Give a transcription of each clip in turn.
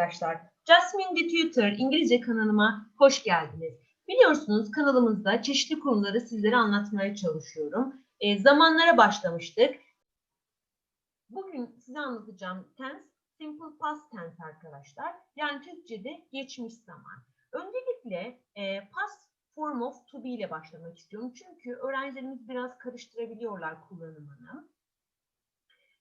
arkadaşlar. Jasmine the Tutor İngilizce kanalıma hoş geldiniz. Biliyorsunuz kanalımızda çeşitli konuları sizlere anlatmaya çalışıyorum. E, zamanlara başlamıştık. Bugün size anlatacağım tense, simple past tense arkadaşlar. Yani Türkçe'de geçmiş zaman. Öncelikle e, past form of to be ile başlamak istiyorum. Çünkü öğrencilerimiz biraz karıştırabiliyorlar kullanımını.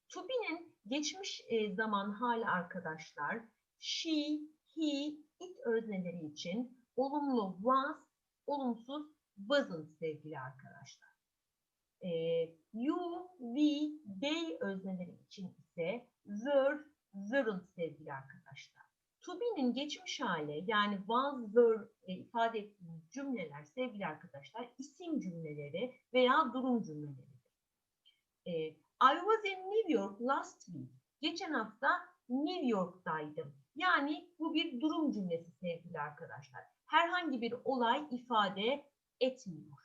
To be'nin geçmiş e, zaman hali arkadaşlar she, he, it özneleri için olumlu was, olumsuz wasn't sevgili arkadaşlar. E, you, we, they özneleri için ise were, weren't sevgili arkadaşlar. To be'nin geçmiş hali yani was, were e, ifade ettiğimiz cümleler sevgili arkadaşlar isim cümleleri veya durum cümleleri. E, I was in New York last week. Geçen hafta New York'taydım. Yani bu bir durum cümlesi sevgili arkadaşlar. Herhangi bir olay ifade etmiyor.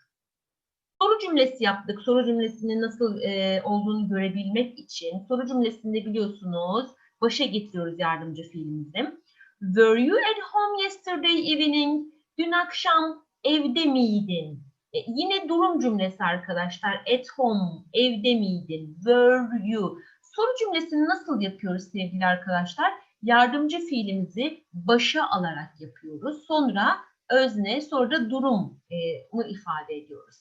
Soru cümlesi yaptık. Soru cümlesinin nasıl e, olduğunu görebilmek için. Soru cümlesinde biliyorsunuz başa getiriyoruz yardımcı fiilimizi. Were you at home yesterday evening? Dün akşam evde miydin? E, yine durum cümlesi arkadaşlar. At home, evde miydin? Were you? Soru cümlesini nasıl yapıyoruz sevgili arkadaşlar? Yardımcı fiilimizi başa alarak yapıyoruz. Sonra özne, sonra da durum e, mı ifade ediyoruz.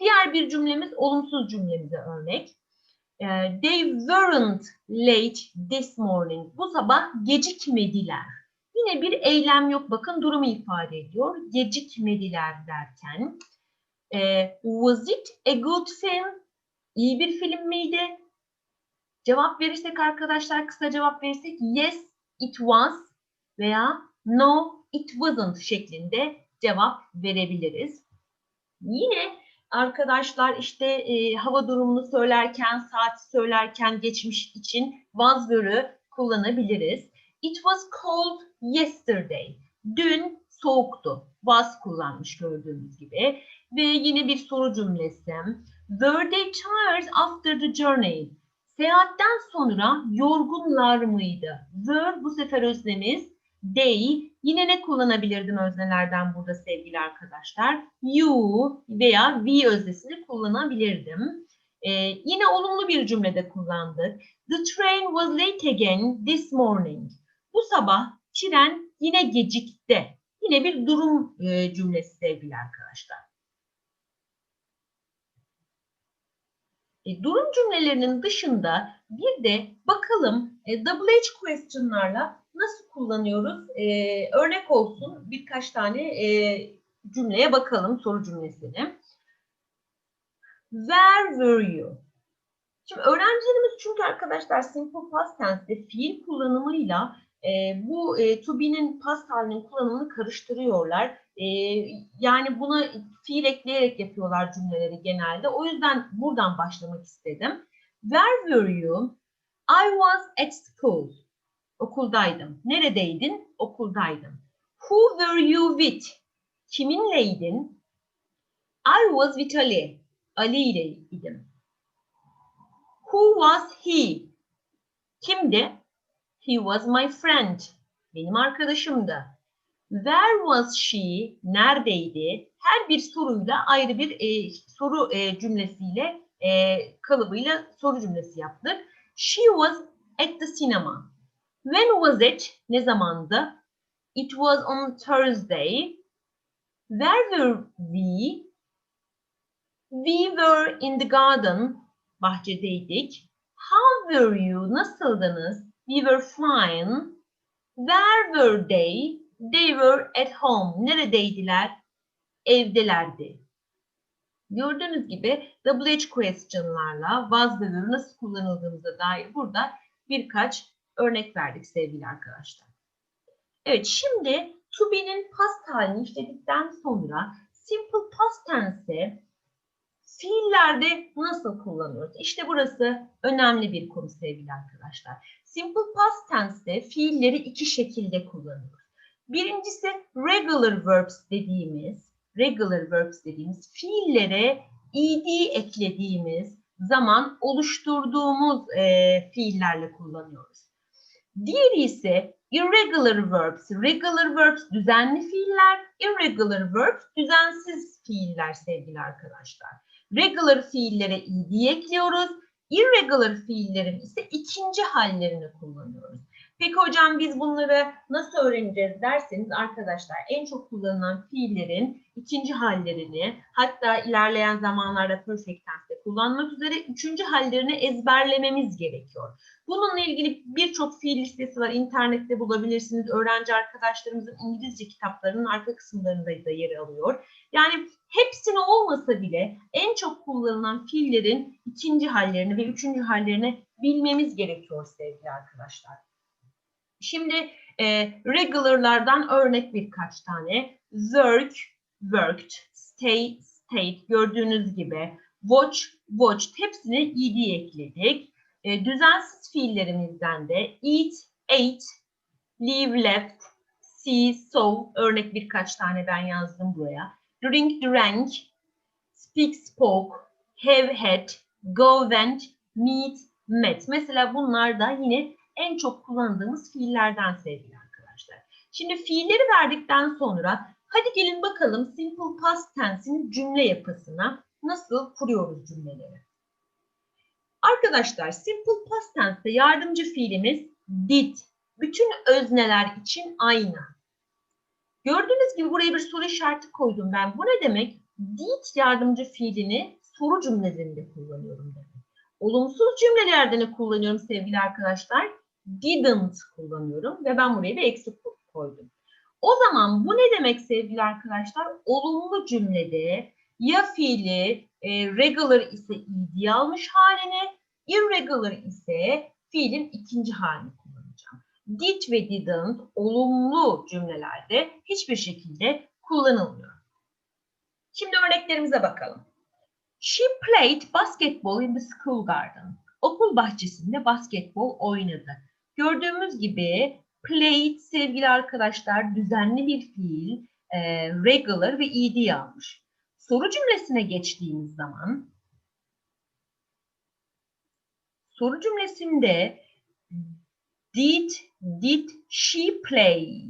Diğer bir cümlemiz olumsuz cümlemize örnek. E, they weren't late this morning. Bu sabah gecikmediler. Yine bir eylem yok. Bakın durumu ifade ediyor. Gecikmediler derken. E, was it a good film? İyi bir film miydi? Cevap verirsek arkadaşlar kısa cevap verirsek yes it was veya no it wasn't şeklinde cevap verebiliriz. Yine arkadaşlar işte e, hava durumunu söylerken, saati söylerken geçmiş için was were'ı kullanabiliriz. It was cold yesterday. Dün soğuktu. Was kullanmış gördüğünüz gibi. Ve yine bir soru cümlesi. Were they tired after the journey? Seyahatten sonra yorgunlar mıydı? Were bu sefer öznemiz. They. Yine ne kullanabilirdim öznelerden burada sevgili arkadaşlar? You veya we öznesini kullanabilirdim. Ee, yine olumlu bir cümlede kullandık. The train was late again this morning. Bu sabah tren yine gecikti. Yine bir durum e, cümlesi sevgili arkadaşlar. E, durum cümlelerinin dışında bir de bakalım e, double H question'larla nasıl kullanıyoruz? E, örnek olsun birkaç tane e, cümleye bakalım soru cümlesini. Where were you? Şimdi öğrencilerimiz çünkü arkadaşlar simple past tense'de fiil kullanımıyla e, bu e, to be'nin past halinin kullanımını karıştırıyorlar. E, yani buna fiil ekleyerek yapıyorlar cümleleri genelde. O yüzden buradan başlamak istedim. Where were you? I was at school. Okuldaydım. Neredeydin? Okuldaydım. Who were you with? Kiminleydin? I was with Ali. Ali ileydim. Who was he? Kimdi? He was my friend. Benim arkadaşımdı. Where was she? Neredeydi? Her bir soruyla ayrı bir e, soru e, cümlesiyle e, kalıbıyla soru cümlesi yaptık. She was at the cinema. When was it? Ne zamandı? It was on Thursday. Where were we? We were in the garden. Bahçedeydik. How were you? Nasıldınız? We were fine. Where were they? They were at home. Neredeydiler? Evdelerdi. Gördüğünüz gibi double H question'larla was ve were nasıl kullanıldığımıza dair burada birkaç örnek verdik sevgili arkadaşlar. Evet şimdi to be'nin past halini işledikten sonra simple past tense'e fiillerde nasıl kullanıyoruz? İşte burası önemli bir konu sevgili arkadaşlar. Simple past tense'de fiilleri iki şekilde kullanıyoruz. Birincisi regular verbs dediğimiz, regular verbs dediğimiz fiillere ed eklediğimiz zaman oluşturduğumuz e, fiillerle kullanıyoruz. Diğeri ise irregular verbs. Regular verbs düzenli fiiller, irregular verbs düzensiz fiiller sevgili arkadaşlar. Regular fiillere ed ekliyoruz. Irregular fiillerin ise ikinci hallerini kullanıyoruz. Peki hocam biz bunları nasıl öğreneceğiz derseniz arkadaşlar en çok kullanılan fiillerin ikinci hallerini hatta ilerleyen zamanlarda perfect tense'de kullanmak üzere üçüncü hallerini ezberlememiz gerekiyor. Bununla ilgili birçok fiil listesi var. İnternette bulabilirsiniz. Öğrenci arkadaşlarımızın İngilizce kitaplarının arka kısımlarında da yer alıyor. Yani hepsini olmasa bile en çok kullanılan fiillerin ikinci hallerini ve üçüncü hallerini bilmemiz gerekiyor sevgili arkadaşlar. Şimdi e, regular'lardan örnek birkaç tane. Work, worked, stay, stayed gördüğünüz gibi. Watch, watched hepsine ed ekledik. E, düzensiz fiillerimizden de eat, ate, leave, left, see, saw örnek birkaç tane ben yazdım buraya. Drink, drank, speak, spoke, have, had, go, went, meet, met. Mesela bunlar da yine en çok kullandığımız fiillerden sevgili arkadaşlar. Şimdi fiilleri verdikten sonra hadi gelin bakalım simple past tense'in cümle yapısına nasıl kuruyoruz cümleleri. Arkadaşlar simple past tense'de yardımcı fiilimiz did. Bütün özneler için aynı. Gördüğünüz gibi buraya bir soru işareti koydum ben. Bu ne demek? Did yardımcı fiilini soru cümlelerinde kullanıyorum demek. Olumsuz cümlelerde ne kullanıyorum sevgili arkadaşlar? Didn't kullanıyorum ve ben buraya bir eksi koydum. O zaman bu ne demek sevgili arkadaşlar? Olumlu cümlede ya fiili e, regular ise ed almış halini, irregular ise fiilin ikinci halini kullanacağım. Did ve didn't olumlu cümlelerde hiçbir şekilde kullanılmıyor. Şimdi örneklerimize bakalım. She played basketball in the school garden. Okul bahçesinde basketbol oynadı. Gördüğümüz gibi played sevgili arkadaşlar düzenli bir fiil, e, regular ve ed almış. Soru cümlesine geçtiğimiz zaman soru cümlesinde did did she play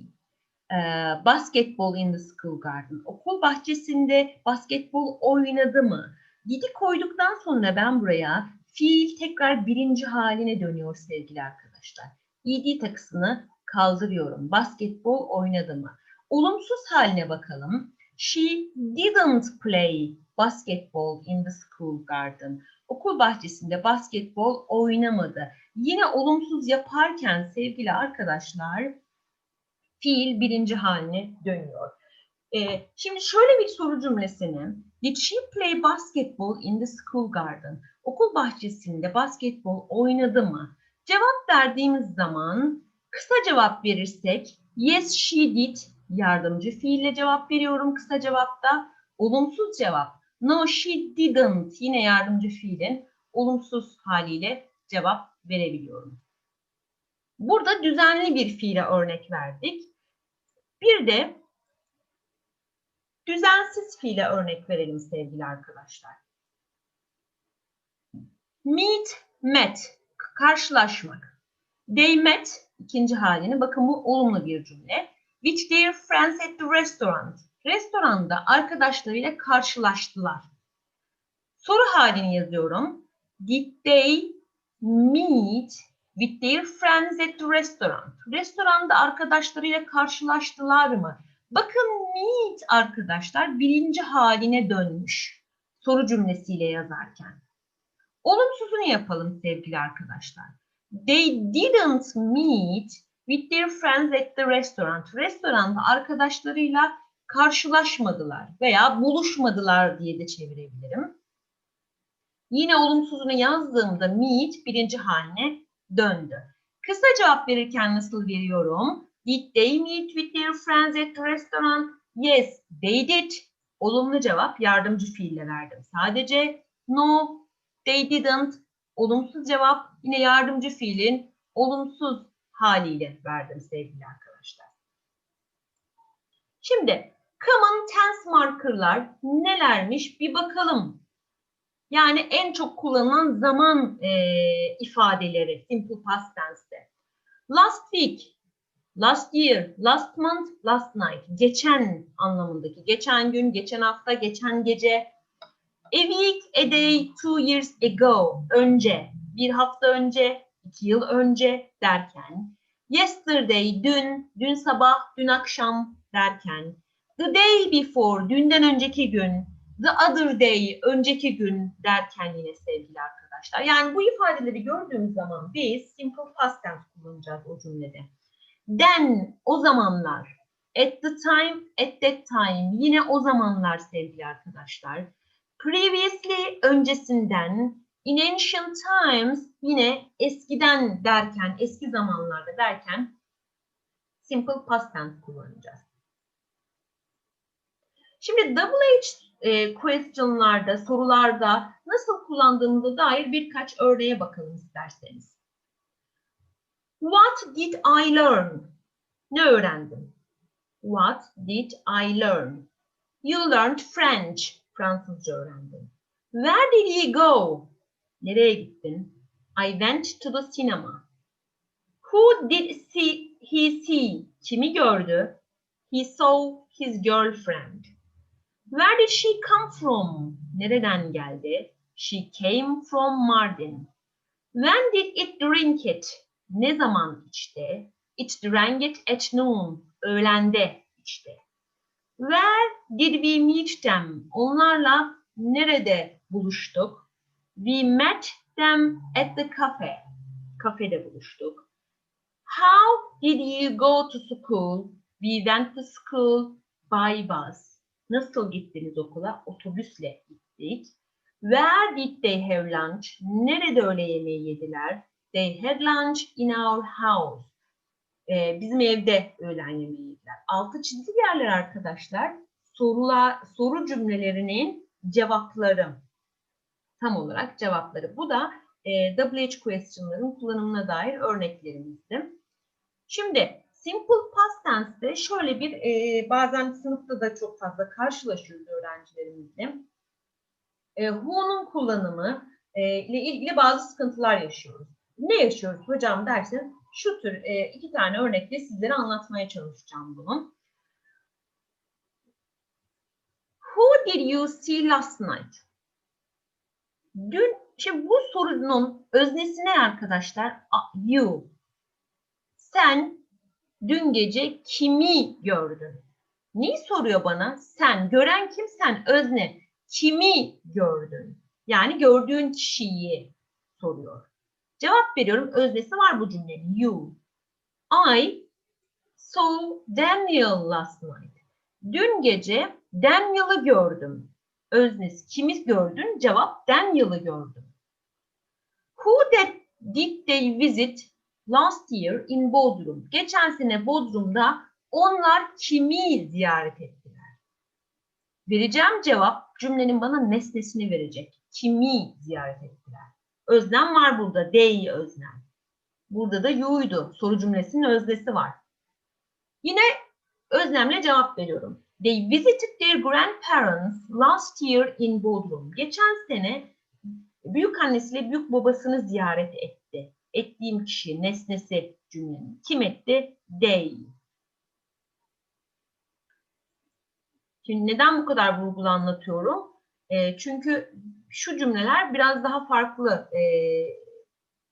uh, basketball in the school garden? Okul bahçesinde basketbol oynadı mı? Did'i koyduktan sonra ben buraya fiil tekrar birinci haline dönüyor sevgili arkadaşlar. ed takısını kaldırıyorum. Basketbol oynadı mı? Olumsuz haline bakalım. She didn't play basketball in the school garden. Okul bahçesinde basketbol oynamadı. Yine olumsuz yaparken sevgili arkadaşlar fiil birinci haline dönüyor. Ee, şimdi şöyle bir soru cümlesini Did she play basketball in the school garden? Okul bahçesinde basketbol oynadı mı? Cevap verdiğimiz zaman kısa cevap verirsek yes she did yardımcı fiille cevap veriyorum kısa cevapta. Olumsuz cevap no she didn't yine yardımcı fiilin olumsuz haliyle cevap verebiliyorum. Burada düzenli bir fiile örnek verdik. Bir de düzensiz fiile örnek verelim sevgili arkadaşlar. Meet, met, karşılaşmak. They met, ikinci halini. Bakın bu olumlu bir cümle. With their friends at the restaurant. Restoranda arkadaşlarıyla karşılaştılar. Soru halini yazıyorum. Did they meet with their friends at the restaurant? Restoranda arkadaşlarıyla karşılaştılar mı? Bakın meet arkadaşlar birinci haline dönmüş. Soru cümlesiyle yazarken. Olumsuzunu yapalım sevgili arkadaşlar. They didn't meet with their friends at the restaurant. Restoranda arkadaşlarıyla karşılaşmadılar veya buluşmadılar diye de çevirebilirim. Yine olumsuzunu yazdığımda meet birinci haline döndü. Kısa cevap verirken nasıl veriyorum? Did they meet with their friends at the restaurant? Yes, they did. Olumlu cevap yardımcı fiille verdim. Sadece no, they didn't. Olumsuz cevap yine yardımcı fiilin olumsuz haliyle verdim sevgili arkadaşlar. Şimdi common tense markerlar nelermiş bir bakalım. Yani en çok kullanılan zaman e, ifadeleri simple past tense'te. Last week, last year, last month, last night. Geçen anlamındaki. Geçen gün, geçen hafta, geçen gece. A week, a day, two years ago. Önce, bir hafta önce, iki yıl önce derken. Yesterday, dün, dün sabah, dün akşam derken. The day before, dünden önceki gün. The other day, önceki gün derken yine sevgili arkadaşlar. Yani bu ifadeleri gördüğümüz zaman biz simple past tense kullanacağız o cümlede. Then, o zamanlar. At the time, at that time. Yine o zamanlar sevgili arkadaşlar. Previously, öncesinden. In ancient times, yine eskiden derken, eski zamanlarda derken simple past tense kullanacağız. Şimdi double H e, question'larda, sorularda nasıl kullandığımıza dair birkaç örneğe bakalım isterseniz. What did I learn? Ne öğrendim? What did I learn? You learned French. Fransızca öğrendin. Where did you go? Nereye gittin? I went to the cinema. Who did see, he see? Kimi gördü? He saw his girlfriend. Where did she come from? Nereden geldi? She came from Mardin. When did it drink it? Ne zaman içti? It drank it at noon. Öğlende içti. Where did we meet them? Onlarla nerede buluştuk? We met them at the cafe. Kafede buluştuk. How did you go to school? We went to school by bus. Nasıl gittiniz okula? Otobüsle gittik. Where did they have lunch? Nerede öğle yemeği yediler? They had lunch in our house. Ee, bizim evde öğlen yemeği yediler. Altı çizili yerler arkadaşlar. Sorular, soru cümlelerinin cevapları. Tam olarak cevapları. Bu da e, WH question'ların kullanımına dair örneklerimizdi. Şimdi simple past tense'de şöyle bir e, bazen sınıfta da çok fazla karşılaşıyoruz öğrencilerimizle. E, who'nun kullanımı e, ile ilgili bazı sıkıntılar yaşıyoruz. Ne yaşıyoruz hocam derseniz şu tür e, iki tane örnekle sizlere anlatmaya çalışacağım bunu. Who did you see last night? Dün, şimdi bu sorunun öznesi ne arkadaşlar? You. Sen dün gece kimi gördün? Neyi soruyor bana? Sen. Gören kim? Sen. Özne. Kimi gördün? Yani gördüğün kişiyi soruyor. Cevap veriyorum. Öznesi var bu cümlenin. You. I saw Daniel last night. Dün gece Daniel'ı gördüm. Öznesi. Kimi gördün? Cevap Daniel'ı gördüm. Who did, did they visit last year in Bodrum? Geçen sene Bodrum'da onlar kimi ziyaret ettiler? Vereceğim cevap cümlenin bana nesnesini verecek. Kimi ziyaret ettiler? Özlem var burada. They özlem. Burada da you'ydu. Soru cümlesinin öznesi var. Yine özlemle cevap veriyorum. They visited their grandparents last year in Bodrum. Geçen sene büyük annesiyle büyük babasını ziyaret etti. Ettiğim kişi, nesnesi cümlenin. Kim etti? They. Şimdi neden bu kadar vurgulu anlatıyorum? E, çünkü şu cümleler biraz daha farklı e,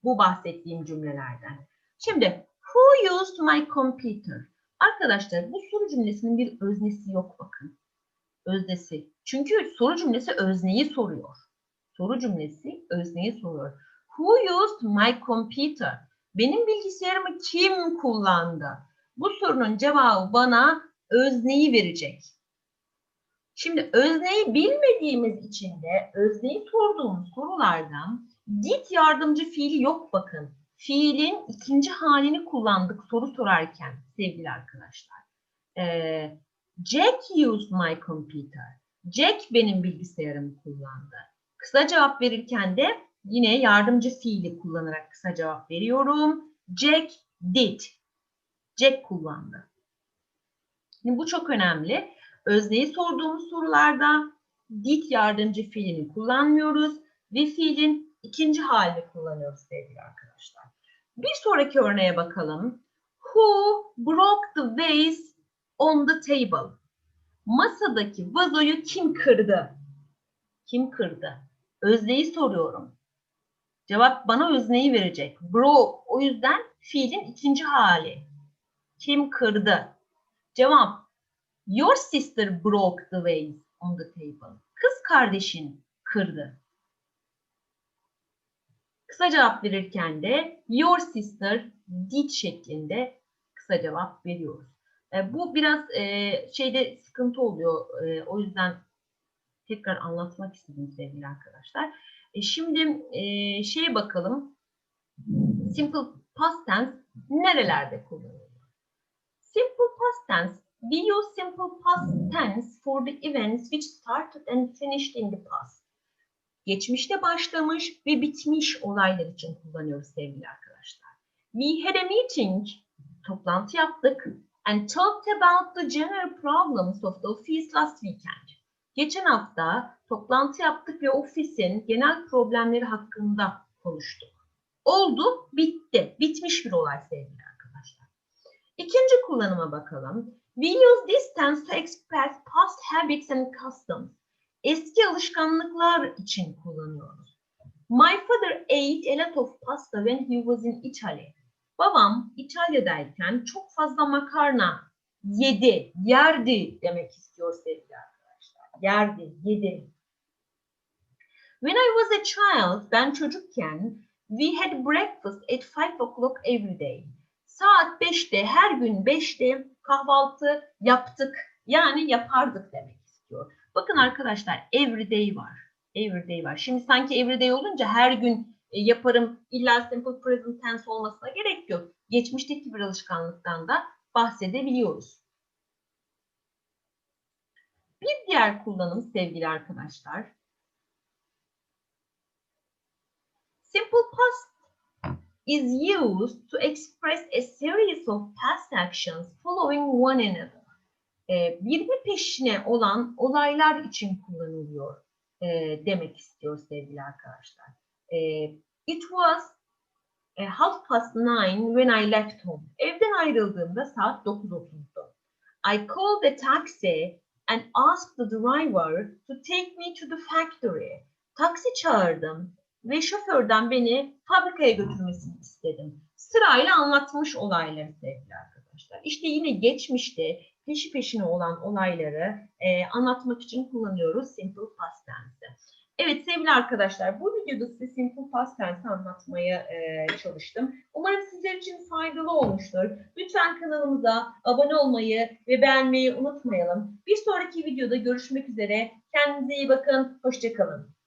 bu bahsettiğim cümlelerden. Şimdi, who used my computer? Arkadaşlar bu soru cümlesinin bir öznesi yok bakın. Öznesi. Çünkü soru cümlesi özneyi soruyor. Soru cümlesi özneyi soruyor. Who used my computer? Benim bilgisayarımı kim kullandı? Bu sorunun cevabı bana özneyi verecek. Şimdi özneyi bilmediğimiz için de özneyi sorduğumuz sorulardan did yardımcı fiili yok bakın. Fiilin ikinci halini kullandık soru sorarken sevgili arkadaşlar. Ee, Jack used my computer. Jack benim bilgisayarımı kullandı. Kısa cevap verirken de yine yardımcı fiili kullanarak kısa cevap veriyorum. Jack did. Jack kullandı. Şimdi bu çok önemli. Özneyi sorduğumuz sorularda did yardımcı fiilini kullanmıyoruz ve fiilin ikinci halini kullanıyoruz sevgili arkadaşlar. Bir sonraki örneğe bakalım. Who broke the vase on the table? Masadaki vazoyu kim kırdı? Kim kırdı? Özneyi soruyorum. Cevap bana özneyi verecek. Broke. O yüzden fiilin ikinci hali. Kim kırdı? Cevap. Your sister broke the vase on the table. Kız kardeşin kırdı. Kısa cevap verirken de your sister did şeklinde kısa cevap veriyoruz. E, bu biraz e, şeyde sıkıntı oluyor. E, o yüzden tekrar anlatmak istedim sevgili arkadaşlar. E, şimdi e, şeye bakalım. Simple past tense nerelerde kullanılıyor? Simple past tense. We use simple past tense for the events which started and finished in the past. Geçmişte başlamış ve bitmiş olaylar için kullanıyoruz sevgili arkadaşlar. We had a meeting. Toplantı yaptık. And talked about the general problems of the office last weekend. Geçen hafta toplantı yaptık ve ofisin genel problemleri hakkında konuştuk. Oldu, bitti. Bitmiş bir olay sevgili arkadaşlar. İkinci kullanıma bakalım. We use this tense to express past habits and customs. Eski alışkanlıklar için kullanıyoruz. My father ate a lot of pasta when he was in Italy. Babam İtalya'dayken çok fazla makarna yedi, yerdi demek istiyor sevgili arkadaşlar. Yerdi, yedi. When I was a child, ben çocukken, we had breakfast at 5 o'clock every day. Saat 5'te, her gün 5'te kahvaltı yaptık. Yani yapardık demek istiyor. Bakın arkadaşlar, every day var. Every day var. Şimdi sanki every day olunca her gün e, yaparım. İlla simple present tense olmasına gerek yok. Geçmişteki bir alışkanlıktan da bahsedebiliyoruz. Bir diğer kullanım sevgili arkadaşlar. Simple past is used to express a series of past actions following one another. Ee, birbiri peşine olan olaylar için kullanılıyor e, demek istiyor sevgili arkadaşlar. E, it was e, half past nine when I left home. Evden ayrıldığımda saat 9.30'du. I called a taxi and asked the driver to take me to the factory. Taksi çağırdım ve şoförden beni fabrikaya götürmesini istedim. Sırayla anlatmış olayları sevgili arkadaşlar. İşte yine geçmişte peşi peşine olan olayları e, anlatmak için kullanıyoruz simple past tense'i. Evet sevgili arkadaşlar bu videoda size simple past tense anlatmaya e, çalıştım. Umarım sizler için faydalı olmuştur. Lütfen kanalımıza abone olmayı ve beğenmeyi unutmayalım. Bir sonraki videoda görüşmek üzere. Kendinize iyi bakın. Hoşçakalın.